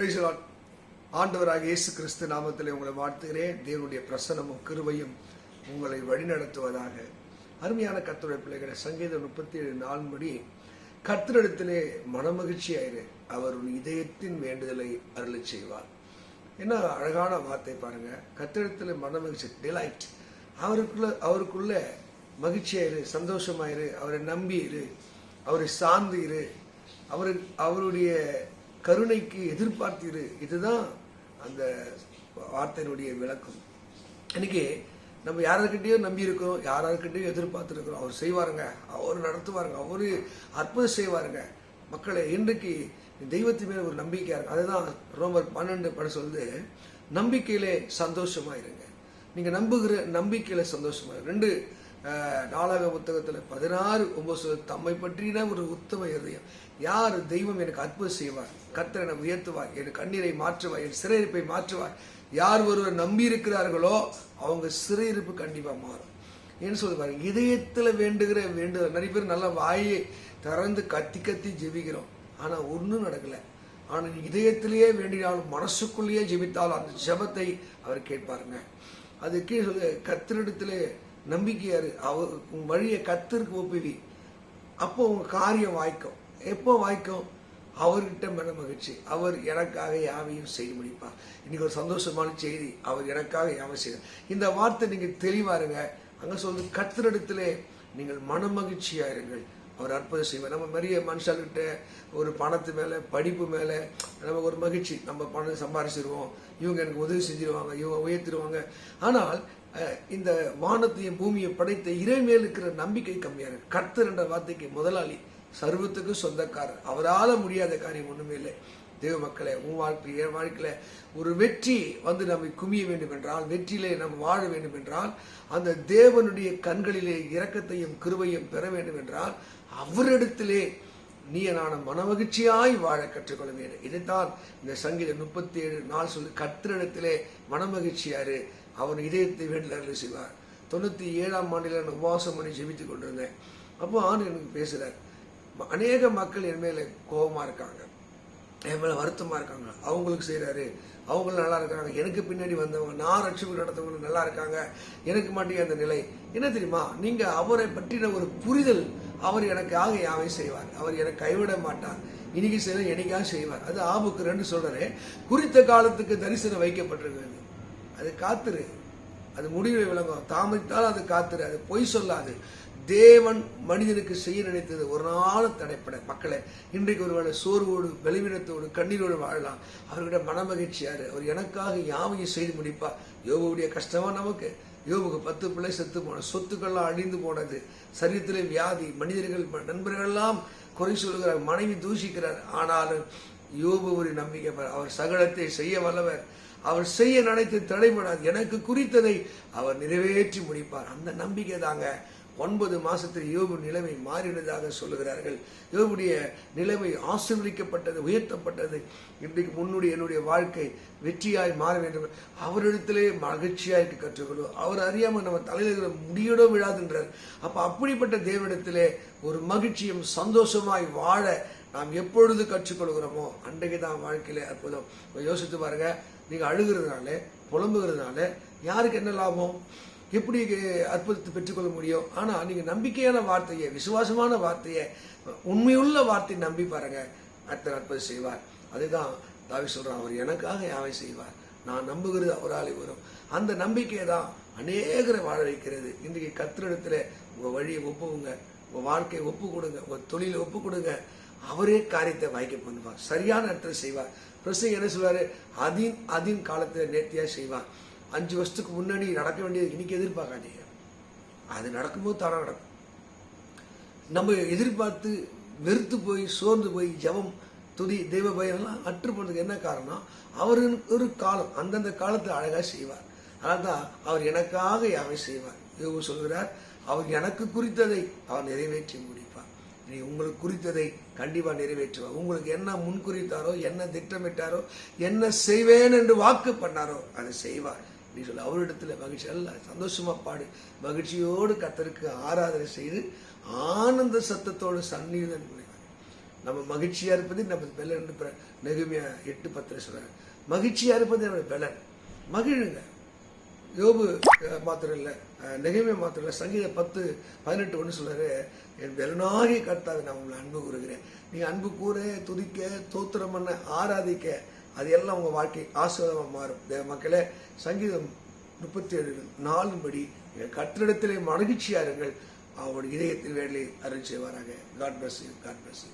ஆண்டவராக இயேசு கிறிஸ்து நாமத்திலே உங்களை வாழ்த்துகிறேன். தேவனுடைய பிரசனமும் கிருவையும் உங்களை வழிநடத்துவதாக. அருமையான கத்துடைய பிள்ளைகளை சங்கீதம் முப்பத்தி ஏழு நான்குபடி கர்த்தரிடத்திலே மனமகிழ்ச்சியாயிரு. அவர் உன் இதயத்தின் வேண்டுதலை அருளச் செய்வார் என்ன அழகான வார்த்தை பாருங்க. கத்திரத்தில் மனமகிழ்ச்சி டிலைட் அவருக்குள்ள அவருக்குள்ள மகிழ்ச்சியாயிரு சந்தோஷமாயிரு. அவரை நம்பி இரு அவரை சார்ந்து இரு. அவரு அவருடைய கருணைக்கு எதிர்பார்த்திரு. இதுதான் அந்த வார்த்தையினுடைய விளக்கம். இன்னைக்கு நம்ம யாராருக்கிட்டேயோ நம்பி யாராருக்கிட்டேயோ எதிர்பார்த்துருக்கிறோம். அவர் செய்வாருங்க அவர் நடத்துவாருங்க அவரு அற்புதம் செய்வாருங்க. மக்களை இன்றைக்கு தெய்வத்து மேல ஒரு நம்பிக்கையா இருக்கும் அதுதான் ரோமர் பன்னெண்டு படம் சொல்லுது நம்பிக்கையிலே சந்தோஷமா இருங்க நீங்க நம்புகிற நம்பிக்கையில சந்தோஷமா ரெண்டு நாளாக புத்தகத்தில் பதினாறு ஒன்பது தம்மை பற்றின ஒரு உத்தம இருதயம். யார் தெய்வம் எனக்கு அற்புதம் செய்வார்? கத்தர் என்னை உயர்த்துவார் என் கண்ணீரை மாற்றுவார் என் சிறையிருப்பை மாற்றுவார். யார் ஒருவர் நம்பி இருக்கிறார்களோ அவங்க சிறையிருப்பு கண்டிப்பாக மாறும். ஏன்னு சொல்லுவாங்க இதயத்தில் வேண்டுகிற வேண்டு நிறைய பேர் நல்ல வாயை திறந்து கத்தி கத்தி ஜெபிக்கிறோம். ஆனால் ஒன்றும் நடக்கலை. ஆனால் இதயத்திலேயே வேண்டினாலும் மனசுக்குள்ளேயே ஜெபித்தாலும் அந்த ஜெபத்தை அவர் கேட்பாருங்க. அது கீழே சொல்லு கத்திரிடத்திலே நம்பிக்கையாரு அவர் உன் வழியை கத்திற்கு ஒப்பிவி அப்போ உங்க காரியம் வாய்க்கும். எப்போ வாய்க்கும்? அவர்கிட்ட மன மகிழ்ச்சி. அவர் எனக்காக யாவையும் செய்து முடிப்பார். இன்னைக்கு ஒரு சந்தோஷமான செய்தி. அவர் எனக்காக யாவை செய்தார் இந்த வார்த்தை நீங்க தெளிவாருங்க அங்க சொல்றது கத்திரிடத்திலே நீங்கள் மன மகிழ்ச்சியா இருங்கள். அவர் அற்புதம் செய்வார். நம்ம நிறைய மனுஷர்கிட்ட ஒரு பணத்து மேல படிப்பு மேல நமக்கு ஒரு மகிழ்ச்சி. நம்ம பணம் சம்பாரிச்சிருவோம். இவங்க எனக்கு உதவி செஞ்சிருவாங்க. இவங்க உயர்த்திடுவாங்க ஆனால் இந்த வானத்தையும் பூமியை படைத்த இறை இருக்கிற நம்பிக்கை கம்மியாக இருக்கு கர்த்தர் என்ற வார்த்தைக்கு முதலாளி சர்வத்துக்கும் சொந்தக்காரர். அவரால் முடியாத காரியம் ஒன்றுமே இல்லை. தேவ மக்களே உன் வாழ்க்கை என் வாழ்க்கையில் ஒரு வெற்றி வந்து நம்மை குமிய வேண்டும் என்றால் வெற்றியிலே நாம் வாழ வேண்டும் என்றால் அந்த தேவனுடைய கண்களிலே இரக்கத்தையும் கிருவையும் பெற வேண்டும் என்றால் அவரிடத்திலே நீ நான் மனமகிழ்ச்சியாய் வாழ கற்றுக்கொள்ள வேண்டும். இதைத்தான் இந்த சங்கீதம் முப்பத்தி ஏழு நாள் சொல்லி கத்திரிடத்திலே மனமகிழ்ச்சியாரு. அவன் இதயத்தை வேண்டுதல் செய்வார் தொண்ணூற்றி ஏழாம் ஆண்டில் நான் உபவாசம் பண்ணி ஜெபித்து கொண்டிருந்தேன். அப்போ ஆண் எனக்கு பேசுகிறார் அநேக மக்கள் என் மேலே கோபமாக இருக்காங்க. என் மேலே வருத்தமாக இருக்காங்க. அவங்களுக்கு செய்கிறாரு அவங்க நல்லா இருக்காங்க எனக்கு பின்னாடி வந்தவங்க நான் ரட்சிப்பு நடத்தவங்க நல்லா இருக்காங்க. எனக்கு மாட்டேங்க அந்த நிலை. என்ன தெரியுமா? நீங்கள் அவரை பற்றின ஒரு புரிதல் அவர் எனக்காக யாவை செய்வார். அவர் எனக்கு கைவிட மாட்டார். இன்னைக்கு செய்ய என்னைக்காக செய்வார். அது ஆபுக்கு ரெண்டு சொல்கிறேன் குறித்த காலத்துக்கு தரிசனம் வைக்கப்பட்டிருக்கிறது. அது காத்துரு. அது முடிவை விளங்கும். தாமதித்தால் அது காத்துரு. அது பொய் சொல்லாது. தேவன் மனிதனுக்கு செய்ய நினைத்தது ஒரு நாள் தடைப்பட. மக்களை இன்றைக்கு ஒருவேளை சோர்வோடு பலவீனத்தோடு கண்ணீரோடு வாழலாம். அவர்கிட்ட மனமகிழ்ச்சியாரு அவர் எனக்காக யாவையும் செய்து முடிப்பா? யோகவுடைய கஷ்டமா நமக்கு? யோபுக்கு பத்து பிள்ளை செத்து போன சொத்துக்கள்லாம் அழிந்து போனது. சரீரத்திலே வியாதி மனிதர்கள் நண்பர்கள் எல்லாம் குறை சொல்கிறார் மனைவி தூஷிக்கிறார். ஆனாலும் யோபு ஒரு நம்பிக்கை. அவர் சகலத்தை செய்ய வல்லவர். அவர் செய்ய நினைத்து தடைபடாது எனக்கு குறித்ததை அவர் நிறைவேற்றி முடிப்பார். அந்த நம்பிக்கை தாங்க ஒன்பது மாசத்தில் யோபு நிலைமை மாறினதாக சொல்லுகிறார்கள். யோபுடைய நிலைமை ஆசீர்வதிக்கப்பட்டது உயர்த்தப்பட்டது. இன்றைக்கு முன்னுடைய என்னுடைய வாழ்க்கை வெற்றியாய் மாற வேண்டும். அவரிடத்திலே மகிழ்ச்சியாய் கற்றுக்கொள்வோம். அவர் அறியாமல் நம்ம தலையில் முடியடோ முடியோட விழாதுன்றார். அப்ப அப்படிப்பட்ட தேவனிடத்திலே ஒரு மகிழ்ச்சியும் சந்தோஷமாய் வாழ நாம் எப்பொழுது கற்றுக்கொள்கிறோமோ அன்றைக்கு தான் வாழ்க்கையில அற்புதம். யோசித்து பாருங்க நீங்க அழுகிறதுனால புலம்புகிறதுனால யாருக்கு என்ன லாபம்? எப்படி அற்புதத்தை பெற்றுக்கொள்ள முடியும்? ஆனா நீங்க நம்பிக்கையான வார்த்தையை விசுவாசமான வார்த்தையை உண்மையுள்ள வார்த்தையை நம்பி பாருங்க அத்தனை அற்புதம் செய்வார். அதுதான் தாவி சொல்றான் அவர் எனக்காக யாவை செய்வார்? நான் நம்புகிறது அவராலே வரும். அந்த நம்பிக்கையை தான் அநேகரை வாழ வைக்கிறது. இன்றைக்கு கத்திரிடத்துல உங்க வழியை ஒப்புவுங்க உங்க வாழ்க்கையை ஒப்பு கொடுங்க உங்க தொழிலை ஒப்பு கொடுங்க. அவரே காரியத்தை வாய்க்க பண்ணுவார். சரியான இடத்துல செய்வார். பிரசங்க என்ன சொல்வார்? அதின் அதின் காலத்தில் நேர்த்தியாக செய்வார். அஞ்சு வருஷத்துக்கு முன்னாடி நடக்க வேண்டியது இன்னைக்கு எதிர்பார்க்காதீங்க. அது நடக்கும்போது தானாக நடக்கும். நம்ம எதிர்பார்த்து வெறுத்து போய் சோர்ந்து போய் ஜபம் துதி தெய்வ பயம்லாம் அற்று போனதுக்கு என்ன காரணம் அவர் ஒரு காலம் அந்தந்த காலத்தை அழகாக செய்வார். அதனால்தான் அவர் எனக்காக யாவை செய்வார்? யோகு சொல்கிறார் அவர் எனக்கு குறித்ததை அவர் நிறைவேற்றி முடிப்பார். நீ உங்களுக்கு குறித்ததை கண்டிப்பாக நிறைவேற்றுவார் உங்களுக்கு என்ன முன்குறித்தாரோ என்ன திட்டமிட்டாரோ என்ன செய்வேன் என்று வாக்கு பண்ணாரோ அதை செய்வார். நீ சொல்ல அவரிடத்துல மகிழ்ச்சி அல்ல சந்தோஷமா பாடு. மகிழ்ச்சியோடு கத்தருக்கு ஆராதனை செய்து ஆனந்த சத்தத்தோடு சந்நிதன் நம்ம மகிழ்ச்சியா இருப்பது நம்ம பலன் என்று எட்டு பத்திர சொல்றாங்க மகிழ்ச்சியா இருப்பது நம்முடைய பலன். மகிழுங்க. யோபு மாத்திரம் இல்லை நெகைமை மாத்திரம் இல்லை சங்கீத பத்து பதினெட்டு ஒன்று சொல்றாரு. என் வெலனாகி கர்த்தாவை நான் உங்களை அன்பு கூறுகிறேன். நீ அன்பு கூற துதிக்க தோத்திரம் பண்ண ஆராதிக்க. அது எல்லாம் உங்கள் வாழ்க்கை ஆசீர்வாதமாக மாறும். தேவ மக்களே சங்கீதம் முப்பத்தி ஏழு நாலும்படி கட்டிடத்திலே மகிழ்ச்சியாருங்கள் அவருடைய இதயத்தில் வேலை அருள் செய்வாராக. God plus God plus